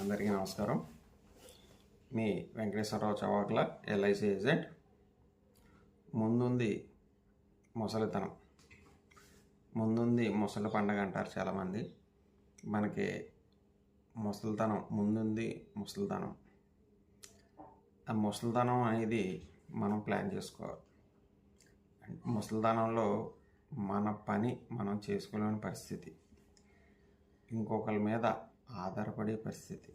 అందరికీ నమస్కారం. మీ వెంకటేశ్వరరావు చవాక్ల ఎల్ఐసి ఏజెంట్ ముందుంది ముసలితనం. ముందుంది ముసలి పండగ అంటారు చాలామంది. మనకి ముసలితనం ముందుంది ముసలితనం. ఆ ముసలితనం అనేది మనం ప్లాన్ చేసుకోవాలి. ముసలితనంలో మన పని మనం చేసుకోలేని పరిస్థితి. ఇంకొకరి మీద ఆధారపడే పరిస్థితి.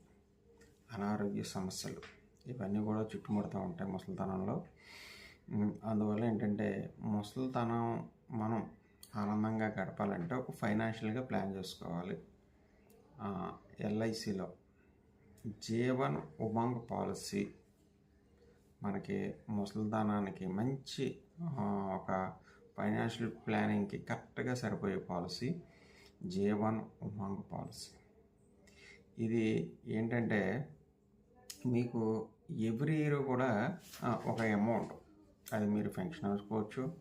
అనారోగ్య సమస్యలు. ఇవన్నీ కూడా చుట్టుముడుతూ ఉంటాయి ముసలితనంలో. అందువల్ల ఏంటంటే ముసలితనం మనం ఆనందంగా గడపాలంటే ఒక ఫైనాన్షియల్గా ప్లాన్ చేసుకోవాలి. ఎల్ఐసిలో జీవన్ ఉమంగ్ పాలసీ మనకి ముసలితనానికి మంచి ఒక ఫైనాన్షియల్ ప్లానింగ్కి కరెక్ట్గా సరిపోయే పాలసీ జీవన్ ఉమంగ్ పాలసీ. ఇది ఏంటంటే మీకు ఎవ్రీ ఇయర్ కూడా ఒక అమౌంట్ అది మీరు పెన్షన్ అనుకోవచ్చు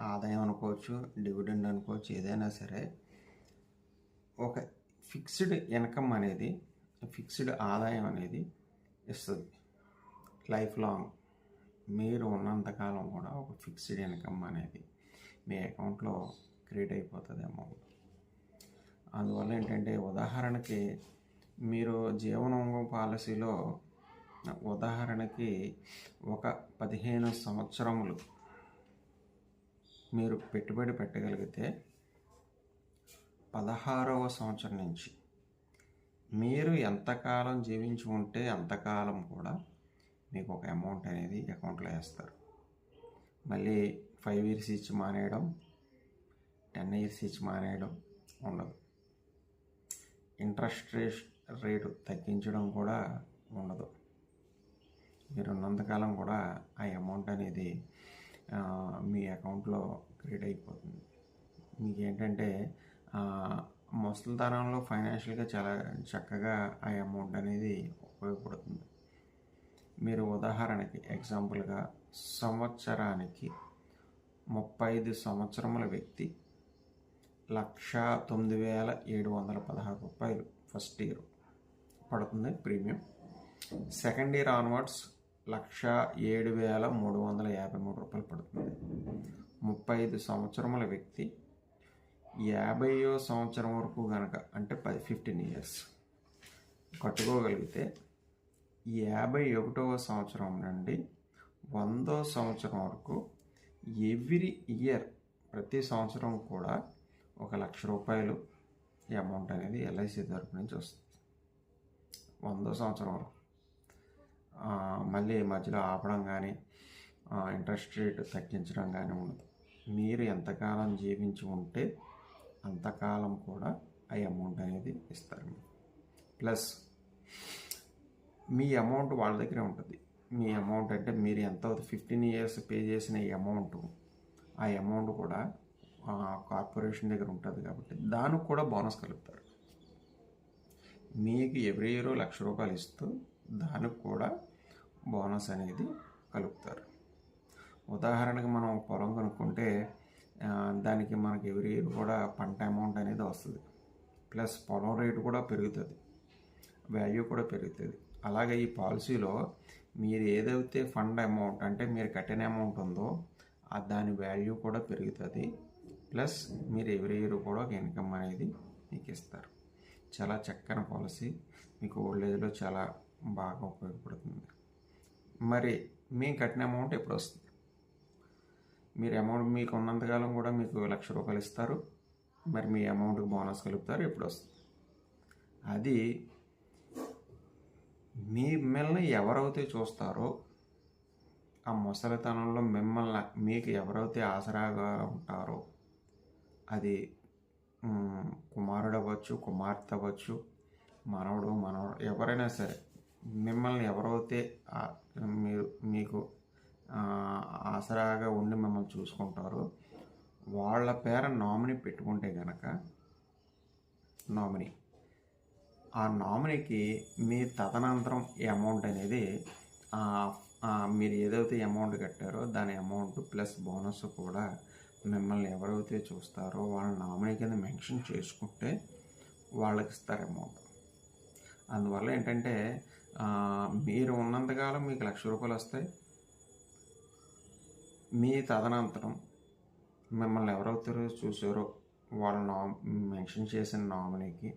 ఆదాయం అనుకోవచ్చు డివిడెండ్ అనుకోవచ్చు ఏదైనా సరే ఒక ఫిక్స్డ్ ఇన్కమ్ అనేది ఫిక్స్డ్ ఆదాయం అనేది ఇస్తుంది. Life long. మీరు ఉన్నంతకాలం కూడా ఒక ఫిక్స్డ్ ఇన్కమ్ అనేది మీ అకౌంట్లో క్రియేట్ అయిపోతుంది అమౌంట్ అందువల్ల ఏంటంటే ఉదాహరణకి మీరు జీవన పాలసీలో ఉదాహరణకి ఒక పదిహేను సంవత్సరములు మీరు పెట్టుబడి పెట్టగలిగితే పదహారవ సంవత్సరం నుంచి మీరు ఎంతకాలం జీవించి ఉంటే అంతకాలం కూడా మీకు ఒక అమౌంట్ అనేది అకౌంట్లో వేస్తారు. మళ్ళీ ఫైవ్ ఇయర్స్ ఇచ్చి మానేయడం టెన్ ఇయర్స్ ఇచ్చి మానేయడం ఉండదు. ఇంట్రెస్ట్ రేట్ రేటు తగ్గించడం కూడా ఉండదు. మీరు ఉన్నంతకాలం కూడా ఆ అమౌంట్ అనేది మీ అకౌంట్లో క్రియేట్ అయిపోతుంది. మీకు ఏంటంటే ఆ, ఫైనాన్షియల్గా చాలా చక్కగా ఆ అమౌంట్ అనేది ఉపయోగపడుతుంది. మీరు ఉదాహరణకి ఎగ్జాంపుల్గా సంవత్సరానికి ముప్పై ఐదు సంవత్సరముల వ్యక్తి లక్ష తొమ్మిది వేల ఏడు వందల పదహారు రూపాయలు ఫస్ట్ ఇయర్ పడుతుంది premium. Second year onwards lakh ఏడు వేల మూడు వందల యాభై మూడు రూపాయలు పడుతుంది. ముప్పై ఐదు సంవత్సరముల వ్యక్తి యాభైయో సంవత్సరం వరకు కనుక అంటే పది ఫిఫ్టీన్ ఇయర్స్ కట్టుకోగలిగితే యాభై ఒకటవ సంవత్సరం నుండి వందో సంవత్సరం వరకు ఎవ్రీ ఇయర్ ప్రతి సంవత్సరం కూడా ఒక లక్ష రూపాయలు ఈ అమౌంట్ అనేది ఎల్ఐసి తరపు నుంచి వస్తుంది. వందో సంవత్సరం వరకు. మళ్ళీ మధ్యలో ఆపడం కానీ ఇంట్రెస్ట్ రేట్ తగ్గించడం కానీ ఉండదు. మీరు ఎంతకాలం జీవించి ఉంటే అంతకాలం కూడా ఆ అమౌంట్ అనేది ఇస్తారు. ప్లస్ మీ అమౌంట్ వాళ్ళ దగ్గరే ఉంటుంది. మీ అమౌంట్ అంటే మీరు ఎంత ఫిఫ్టీన్ ఇయర్స్ పే చేసిన ఈ అమౌంట్ ఆ అమౌంట్ కూడా కార్పొరేషన్ దగ్గర ఉంటుంది కాబట్టి దానికి కూడా బోనస్ కలుపుతారు మీకు ఎవ్రీ ఇయర్ లక్ష రూపాయలు ఇస్తూ దానికి కూడా బోనస్ అనేది కలుపుతారు. ఉదాహరణకు మనం పొలం కనుక్కుంటే దానికి మనకి ఎవ్రీ ఇయర్ కూడా పంట అమౌంట్ అనేది వస్తుంది. ప్లస్ పొలం రేటు కూడా పెరుగుతుంది. వాల్యూ కూడా పెరుగుతుంది. అలాగే ఈ పాలసీలో మీరు ఏదైతే ఫండ్ అమౌంట్ అంటే మీరు కట్టిన అమౌంట్ ఉందో దాని వాల్యూ కూడా పెరుగుతుంది. ప్లస్ మీరు ఎవ్రీ ఇయర్ కూడా ఒక ఇన్కమ్ అనేది మీకు ఇస్తారు. చాలా చక్కని పాలసీ. మీకు ఓల్డ్ ఏజ్లో చాలా బాగా ఉపయోగపడుతుంది. మరి మేము కట్టిన అమౌంట్ ఎప్పుడు వస్తుంది? మీరు అమౌంట్ మీకు ఉన్నంతకాలం కూడా మీకు లక్ష రూపాయలు ఇస్తారు. మరి మీ అమౌంట్కి బోనస్ కలుపుతారు. ఎప్పుడు వస్తుంది? అది మీ మిమ్మల్ని ఎవరైతే చూస్తారో ఆ ముసలితనంలో మిమ్మల్ని మీకు ఎవరైతే ఆసరాగా ఉంటారో అది కుమారుడు అవ్వచ్చు కుమార్తె అవ్వచ్చు మనవడు మనవడు ఎవరైనా సరే మిమ్మల్ని ఎవరైతే మీరు మీకు ఆసరాగా ఉండి మిమ్మల్ని చూసుకుంటారో వాళ్ళ పేర నామినీ పెట్టుకుంటే కనుక నామినీ. ఆ నామినీకి మీ తదనంతరం ఈ అమౌంట్ అనేది మీరు ఏదైతే అమౌంట్ కట్టారో దాని అమౌంట్ ప్లస్ బోనస్ కూడా మిమ్మల్ని ఎవరైతే చూస్తారో వాళ్ళ నామినీ కింద మెన్షన్ చేసుకుంటే వాళ్ళకి ఇస్తారు అమౌంట్ అందువల్ల ఏంటంటే మీరు ఉన్నంతకాలం మీకు లక్ష రూపాయలు వస్తాయి. మీ తదనంతరం మిమ్మల్ని ఎవరైతే చూసారో వాళ్ళ నా మెన్షన్ చేసిన నామినీకి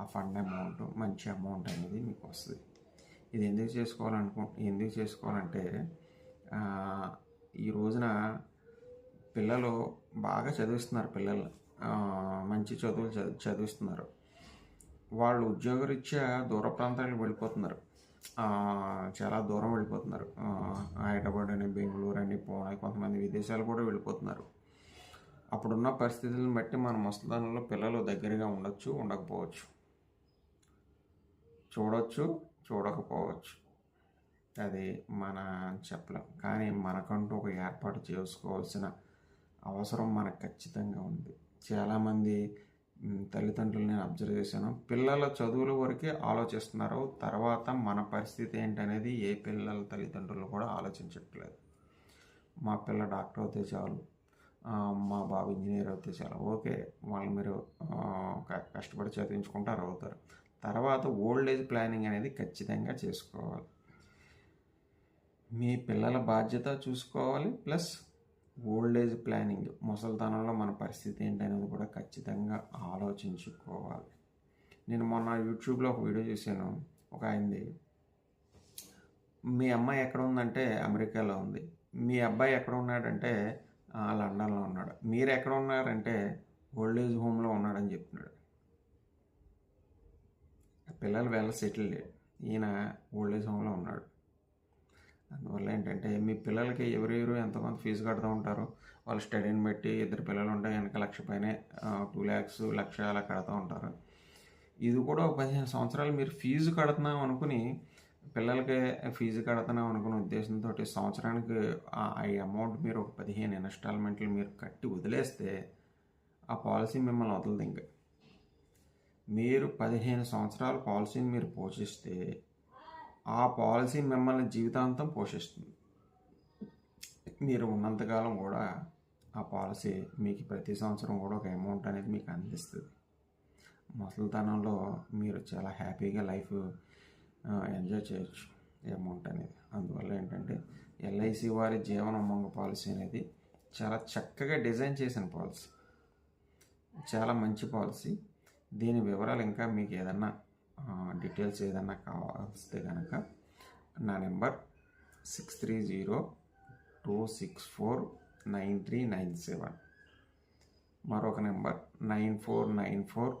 ఆ ఫండ్ అమౌంట్ మంచి అమౌంట్ అనేది మీకు వస్తుంది. ఇది ఎందుకు చేసుకోవాలనుకో ఎందుకు చేసుకోవాలంటే ఈ రోజున పిల్లలు బాగా చదివిస్తున్నారు పిల్లలు. మంచి చదువులు చదివి చదివిస్తున్నారు. వాళ్ళు ఉద్యోగరీత్యా దూర ప్రాంతాలకు వెళ్ళిపోతున్నారు. చాలా దూరం వెళ్ళిపోతున్నారు. హైదరాబాద్ అని బెంగళూరు అని పూణే కొంతమంది విదేశాలు కూడా వెళ్ళిపోతున్నారు. అప్పుడున్న పరిస్థితులను బట్టి మన ముసలిదానంలో పిల్లలు దగ్గరగా ఉండొచ్చు ఉండకపోవచ్చు. చూడొచ్చు చూడకపోవచ్చు. అది మన చెప్పలేం. కానీ మనకంటూ ఒక ఏర్పాటు చేసుకోవాల్సిన అవసరం మనకు ఖచ్చితంగా ఉంది. చాలామంది తల్లిదండ్రులు నేను అబ్జర్వ్ చేశాను. పిల్లల చదువుల వరకే ఆలోచిస్తున్నారు. తర్వాత మన పరిస్థితి ఏంటనేది ఏ పిల్లల తల్లిదండ్రులు కూడా ఆలోచించట్లేదు. మా పిల్ల డాక్టర్ అవుతే చాలు. మా బాబు ఇంజనీర్ అవుతే చాలు. ఓకే వాళ్ళు మీరు కష్టపడి చదివించుకుంటారు అవుతారు. తర్వాత ఓల్డ్ ఏజ్ ప్లానింగ్ అనేది ఖచ్చితంగా చేసుకోవాలి. మీ పిల్లల బాధ్యత చూసుకోవాలి. ప్లస్ ఓల్డ్ ఏజ్ ప్లానింగ్ ముసలితనంలో మన పరిస్థితి ఏంటనేది కూడా ఖచ్చితంగా ఆలోచించుకోవాలి. నేను మొన్న యూట్యూబ్లో ఒక వీడియో చూశాను. ఒక ఆయనది మీ అమ్మాయి ఎక్కడ ఉందంటే అమెరికాలో ఉంది. మీ అబ్బాయి ఎక్కడ ఉన్నాడంటే ఆ, లండన్లో ఉన్నాడు. మీరు ఎక్కడ ఉన్నారంటే ఓల్డ్ ఏజ్ హోమ్లో ఉన్నాడని చెప్తున్నాడు. పిల్లలు వెళ్ళ సెటిల్డ్. ఈయన ఓల్డ్ ఏజ్ హోమ్లో ఉన్నాడు. అందువల్ల ఏంటంటే మీ పిల్లలకి ఎవరెవరు ఎంతమంది ఫీజు కడుతూ ఉంటారు వాళ్ళ స్టడీని బట్టి ఇద్దరు పిల్లలు ఉంటే వెనక లక్ష పైనే టూ ల్యాక్స్ లక్ష అలా కడుతూ ఉంటారు. ఇది కూడా ఒక పదిహేను సంవత్సరాలు మీరు ఫీజు కడుతున్నాం అనుకుని పిల్లలకి ఫీజు కడుతున్నాం అనుకునే ఉద్దేశంతో సంవత్సరానికి ఆ అమౌంట్ మీరు ఒక పదిహేను ఇన్స్టాల్మెంట్లు మీరు కట్టి వదిలేస్తే ఆ పాలసీ మిమ్మల్ని వదలదు ఇంకా. మీరు పదిహేను సంవత్సరాల పాలసీని మీరు పోషిస్తే ఆ పాలసీ మిమ్మల్ని జీవితాంతం పోషిస్తుంది. మీరు ఉన్నంతకాలం కూడా ఆ పాలసీ మీకు ప్రతి సంవత్సరం కూడా ఒక అమౌంట్ అనేది మీకు అందిస్తుంది. ముసలితనంలో మీరు చాలా హ్యాపీగా లైఫ్ ఎంజాయ్ చేయొచ్చు అమౌంట్ అనేది. అందువల్ల ఏంటంటే ఎల్ఐసి వారి జీవన ఉమంగ పాలసీ అనేది చాలా చక్కగా డిజైన్ చేసిన పాలసీ చాలా మంచి పాలసీ దీని వివరాలు ఇంకా మీకు ఏదన్నా డీటెయిల్స్ ఏదన్నా కావాల్స్తే కనుక నా number six three zero two six four nine three nine seven. మరొక number nine four nine four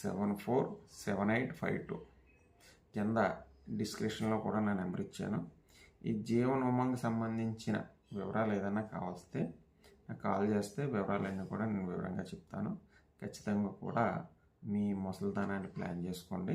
seven four seven eight five two. కింద డిస్క్రిప్షన్లో కూడా నా నెంబర్ ఇచ్చాను. ఈ జీవన్ ఉమంగ్ సంబంధించిన వివరాలు ఏదైనా కావస్తే నాకు కాల్ చేస్తే వివరాలన్నీ కూడా నేను వివరంగా చెప్తాను. ఖచ్చితంగా కూడా మీ ముసలితనాన్ని ప్లాన్ చేసుకోండి.